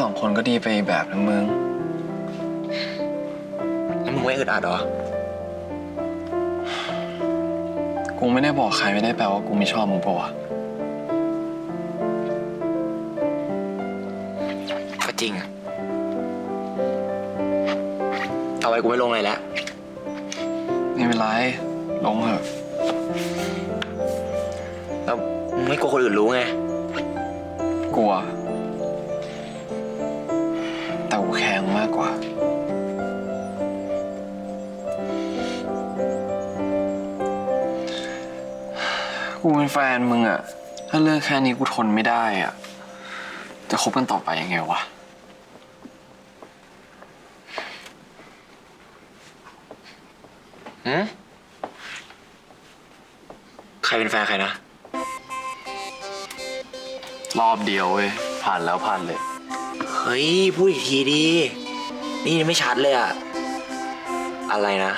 สองคนก็ดีไปอีกแบบนะมึงแล้วมึงไม่อึดอัดเหรอ กูไม่ได้บอกใครไม่ได้แปลว่ากูไม่ชอบมึงปะวะก็จริงอะเอาไว้กูไม่ลงเลยแล้ว ไม่เป็นไรลงเถอะแล้วมึงไม่กลัวคนอื่นรู้ไง กลัว แต่กูแข็งมากกว่า กูเป็นแฟนมึงอะถ้าเรื่องแค่นี้กูทนไม่ได้อะจะคบกันต่อไปยังไงวะ หืมใครเป็นแฟนใครนะ รอบเดียวเว้ย ผ่านแล้วผ่านเลย เฮ้ย พูดอีกทีดี นี่ไม่ชัดเลยอะอะไรนะ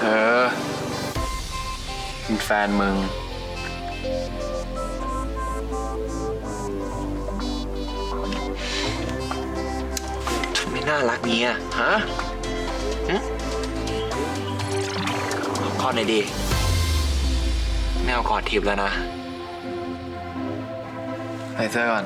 เออเป็นแฟนมึง ทำไมน่ารักนี้อะฮะหึกอดหน่อยดิไม่เอากอดทิพย์แล้วนะ ใส่เสื้อก่อน